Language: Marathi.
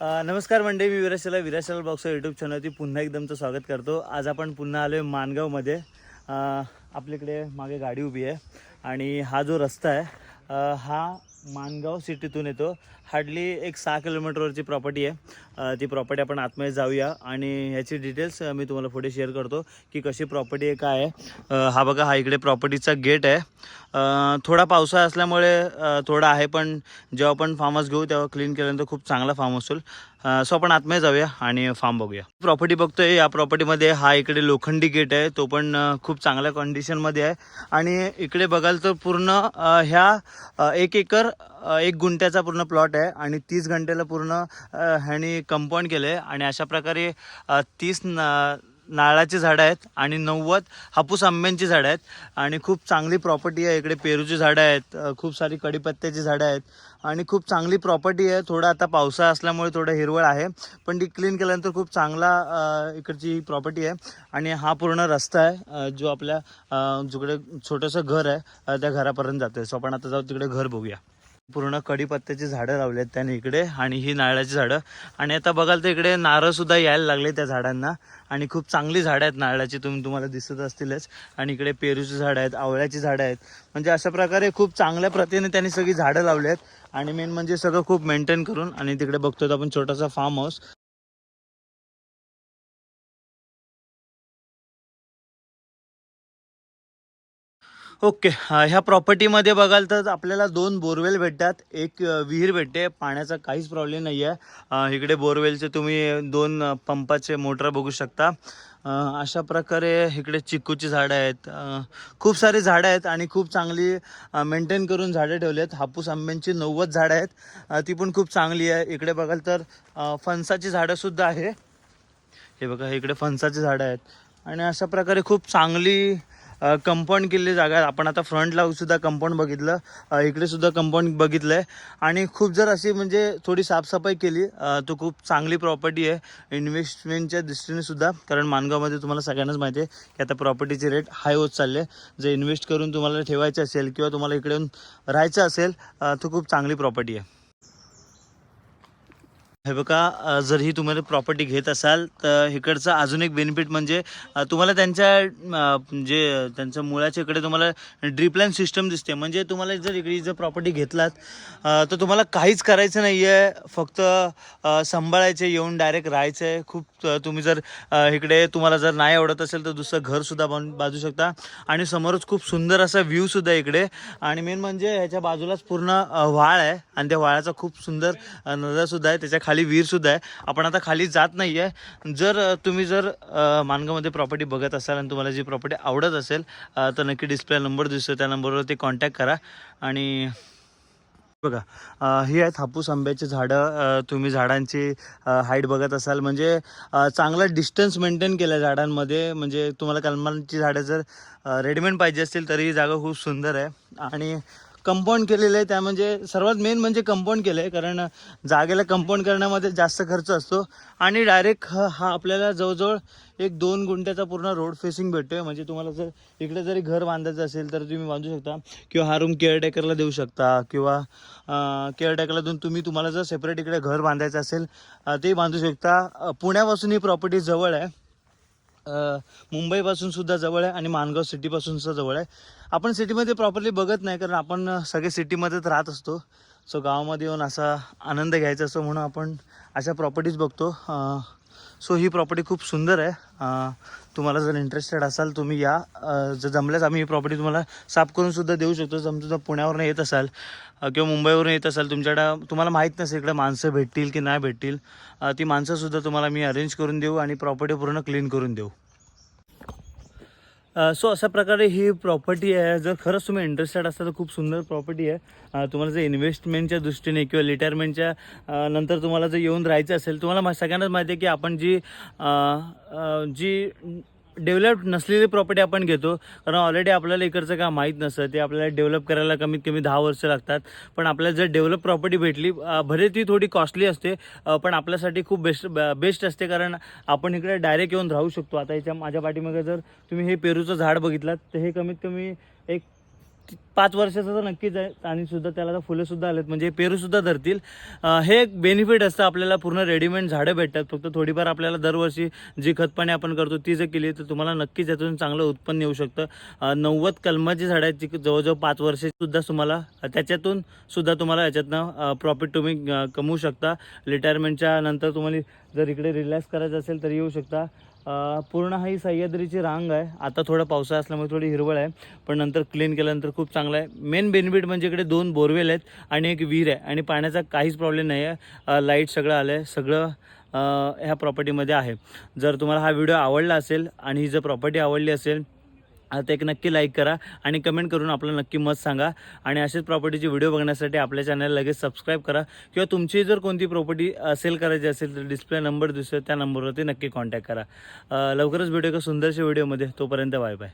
नमस्कार मंडळी मी विराशाला विराशाला बॉक्सच्या यूट्यूब चॅनलवरती पुन्हा एकदमचं स्वागत करतो. आज आपण पुन्हा आलो आहे मानगावमध्ये आपल्याकडे मागे गाडी उभी आहे आणि हा जो रस्ता आहे हा मानगाव सिटीतून येतो. हार्डली एक सहा किलोमीटरवरची प्रॉपर्टी आहे. ती प्रॉपर्टी आपण आतमध्ये जाऊया आणि ह्याची डिटेल्स मी तुम्हाला पुढे शेअर करतो की कशी प्रॉपर्टी आहे काय आहे. हा बघा हा इकडे प्रॉपर्टीचा गेट आहे. थोडा पावसाळा असल्यामुळे थोडा आहे पण जेव्हा आपण फार्म हाऊस घेऊ तेव्हा क्लीन केल्यानंतर खूप चांगला फार्म हाऊस होईल सो आपण आतमध्ये जाऊया आणि फार्म बघूया. प्रॉपर्टी बघतोय या प्रॉपर्टीमध्ये हा इकडे लोखंडी गेट आहे. तो पण खूप चांगल्या कंडिशनमध्ये आहे. आणि इकडे बघाल तर पूर्ण ह्या एक एकर एक गुंठ्याचा पूर्ण प्लॉट आहे आणि तीस घंट्याला पूर्ण ह्यानी कंपाऊंड केलं आहे आणि अशा प्रकारे तीस न नारळाची झाडं आहेत आणि नव्वद हापूस आंब्यांची झाडं आहेत आणि खूप चांगली प्रॉपर्टी आहे. इकडे पेरूची झाडं आहेत खूप सारी कडीपत्त्याची झाडं आहेत आणि खूप चांगली प्रॉपर्टी आहे. थोडं आता पावसाळा असल्यामुळे थोडं हिरवळ आहे पण ती क्लीन केल्यानंतर खूप चांगला इकडची ही प्रॉपर्टी आहे आणि हा पूर्ण रस्ता आहे जो आपल्या जिकडे छोटंसं घर आहे त्या घरापर्यंत जातो सो आपण आता जाऊ तिकडे घर बघूया. पूर्ण कडीपत्त्याची झाडं लावली आहेत त्याने इकडे आणि ही नारळाची झाडं. आणि आता बघाल तर इकडे नारळ सुद्धा यायला लागले त्या झाडांना. आणि खूप चांगली झाडं आहेत नारळाची तुम्ही तुम्हाला दिसत असतीलच. आणि इकडे पेरूची झाडं आहेत आवळ्याची झाडं आहेत. म्हणजे अशा प्रकारे खूप चांगल्या प्रतीने त्यांनी सगळी झाडं लावली आहेत आणि मेन म्हणजे सगळं खूप मेंटेन करून आणि तिकडे बघतोय तर आपण छोटासा फार्म हाऊस ओके ह्या प्रॉपर्टीमध्ये बघाल तर आपल्याला दोन बोरवेल भेटतात. एक विहीर भेटते. पाण्याचा काहीच प्रॉब्लेम नाही आहे इकडे बोरवेलचे तुम्ही दोन पंपाचे मोटर बघू शकता. अशा प्रकारे इकडे चिक्कूची झाडं आहेत. खूप सारी झाडं आहेत आणि खूप चांगली मेंटेन करून झाडं ठेवली आहेत हापूस आंब्यांची नव्वद झाडं आहेत. ती पण खूप चांगली आहे. इकडे बघाल तर फणसाची झाडंसुद्धा आहे. हे बघा इकडे फणसाची झाडं आहेत. आणि अशा प्रकारे खूप चांगली कंपाऊंड केलेली जागा आहे. आपण आता फ्रंटला सुद्धा कंपाऊंड बघितलं. इकडे सुद्धा कंपाऊंड बघितलं आहे आणि खूप जर अशी म्हणजे थोडी साफसफाई केली तो तर खूप चांगली प्रॉपर्टी आहे. इन्व्हेस्टमेंटच्या दृष्टीने सुद्धा. कारण मानगावमध्ये तुम्हाला सगळ्यांनाच माहिती आहे की आता प्रॉपर्टीचे रेट हाय होत चालले जे इन्व्हेस्ट करून तुम्हाला ठेवायचे असेल किंवा तुम्हाला इकडे राहायचं असेल तो तर खूप चांगली प्रॉपर्टी आहे. हे बघा जर ही तुम्हाला प्रॉपर्टी घेत असाल तर इकडचं अजून एक बेनिफिट म्हणजे तुम्हाला त्यांच्या जे म्हणजे त्यांच्या मुळाच्या इकडे तुम्हाला ड्रीपलाईन सिस्टम दिसते. म्हणजे तुम्हाला जर इकडे जर प्रॉपर्टी घेतलात तर तुम्हाला काहीच करायचं नाही आहे फक्त सांभाळायचे येऊन डायरेक्ट राहायचं. आहे खूप तुम्ही जर इकडे तुम्हाला जर नाही आवडत असेल तर दुसरं घरसुद्धा बन बाजू शकता. आणि समोरच खूप सुंदर असा व्ह्यूसुद्धा इकडे. आणि मेन म्हणजे ह्याच्या बाजूलाच पूर्ण व्हाळ आहे. आणि त्या व्हाळाचा खूप सुंदर नजारासुद्धा आहे. त्याच्याखाली विहीरसुद्धा आहे. आपण आता खाली जात नाही आहे जर तुम्ही जर मानगामध्ये मानगावमध्ये प्रॉपर्टी बघत असाल आणि तुम्हाला जी प्रॉपर्टी आवडत असेल तर नक्की डिस्प्ले नंबर दिसतो त्या नंबरवरती कॉन्टॅक्ट करा. आणि बघा ही आहेत हापूस आंब्याची झाडं. तुम्ही झाडांची हाईट बघत असाल. म्हणजे चांगला डिस्टन्स मेंटेन केलं आहे झाडांमध्ये. म्हणजे तुम्हाला कलमांची झाडं जर रेडीमेड पाहिजे असतील तरी ही जागा खूप सुंदर आहे. आणि कंपाऊंड केलेलं आहे त्या म्हणजे सर्वात मेन म्हणजे कंपाऊंड केलं आहे कारण जागेला कंपाऊंड करण्यामध्ये जास्त खर्च असतो. आणि डायरेक्ट हा आपल्याला जवळजवळ एक दोन गुंठ्याचा पूर्ण रोड फेसिंग भेटतो आहे म्हणजे तुम्हाला जर इकडे जरी घर बांधायचं असेल तर तुम्ही बांधू शकता. किंवा हा रूम केअरटेकरला देऊ शकता. किंवा केअरटेकरला देऊन तुम्ही तुम्हाला जर सेपरेट इकडे घर बांधायचं असेल ते बांधू शकता. पुण्यापासून ही प्रॉपर्टी जवळ आहे. मुंबईपासून सुद्धा जवळ आहे आणि मानगाव सिटीपासून सुद्धा जवळ आहे. आपण सिटीमध्ये प्रॉपरली बघत नाही कारण आपण सगळे सिटीमध्येच राहत असतो. सो गावामध्ये येऊन असा आनंद घ्यायचा असतो म्हणून आपण अशा प्रॉपर्टीज बघतो. सो ही प्रॉपर्टी खूप सुंदर आहे. तुम्हाला जर इंटरेस्टेड असाल तुम्ही या. जर जमल्यास आम्ही ही प्रॉपर्टी तुम्हाला साफ करून सुद्धा देऊ शकतो. समजा जर पुण्यावरून येत असाल किंवा मुंबईवरून येत असाल तुमच्याकडं तुम्हाला माहीत नसेल इकडे माणसं भेटतील की नाही भेटतील ती माणसंसुद्धा तुम्हाला मी अरेंज करून देऊ आणि प्रॉपर्टी पूर्ण क्लीन करून देऊ. सो अशा प्रकारे ही प्रॉपर्टी आहे. जर खरंच तुम्ही इंटरेस्टेड असाल तर खूप सुंदर प्रॉपर्टी आहे. तुम्हाला जर इन्व्हेस्टमेंटच्या दृष्टीने किंवा रिटायरमेंटच्या नंतर तुम्हाला जर येऊन राहायचं असेल तुम्हाला सगळ्यांनाच माहिती आहे की आपण जी जी डेव्हलप नसलेली प्रॉपर्टी आपण घेतो. कारण ऑलरेडी आपल्याला इकडचं काय माहीत नसतं. ते आपल्याला डेव्हलप करायला कमीत कमी दहा वर्ष लागतात. पण आपल्याला जर डेव्हलप प्रॉपर्टी भेटली भले ती थोडी कॉस्टली असते. पण आपल्यासाठी खूप बेस्ट बेस्ट असते. कारण आपण इकडे डायरेक्ट येऊन राहू शकतो. आता याच्या माझ्या पाठीमागे जर तुम्ही हे पेरूचं झाड बघितलात तर हे कमीत कमी एक पाच वर्षाचं तर नक्कीच आहे. आणि सुद्धा त्याला आता फुलं सुद्धा आलेत. म्हणजे पेरू सुद्धा धरतील. हे एक बेनिफिट असतं. आपल्याला पूर्ण रेडीमेड झाडं भेटतात. फक्त थोडीफार आपल्याला दरवर्षी जी खतपाणी आपण करतो ती जर केली तर तुम्हाला नक्कीच यातून चांगलं उत्पन्न येऊ शकतं. नव्वद कलमाची झाडं आहेत जी जवळजवळ पाच वर्षे सुद्धा तुम्हाला त्याच्यातून सुद्धा तुम्हाला याच्यातनं प्रॉफिट तुम्ही कमवू शकता. रिटायरमेंटच्या नंतर तुम्हाला जर इकडे रिलॅक्स करायचं असेल तर येऊ शकता. पूर्ण ही सह्याद्रीची रांग आहे. आता थोडं पावसाळा असल्यामुळे थोडी हिरवळ आहे पण नंतर क्लीन केल्यानंतर खूप चांगलं आहे. मेन बेनिफिट म्हणजे इकडे दोन बोरवेल आहेत आणि एक विहीर आहे आणि पाण्याचा काहीच प्रॉब्लेम नाही आहे. लाइट सगळं आलं आहे सगळं ह्या प्रॉपर्टीमध्ये आहे. जर तुम्हाला हा व्हिडिओ आवडला असेल आणि ही जर प्रॉपर्टी आवडली असेल आता एक नक्की लाईक करा आणि कमेंट करून आपलं नक्की मत सांगा. आणि असेच प्रॉपर्टीचे व्हिडिओ बघण्यासाठी आपल्या चॅनल लगेच सबस्क्राईब करा. किंवा तुमची जर कोणती प्रॉपर्टी सेल करायची असेल तर डिस्प्ले नंबर दिसतो त्या नंबरवरती नक्की कॉन्टॅक्ट करा. लवकरच भेटू एका सुंदरशा व्हिडिओमध्ये तोपर्यंत बाय बाय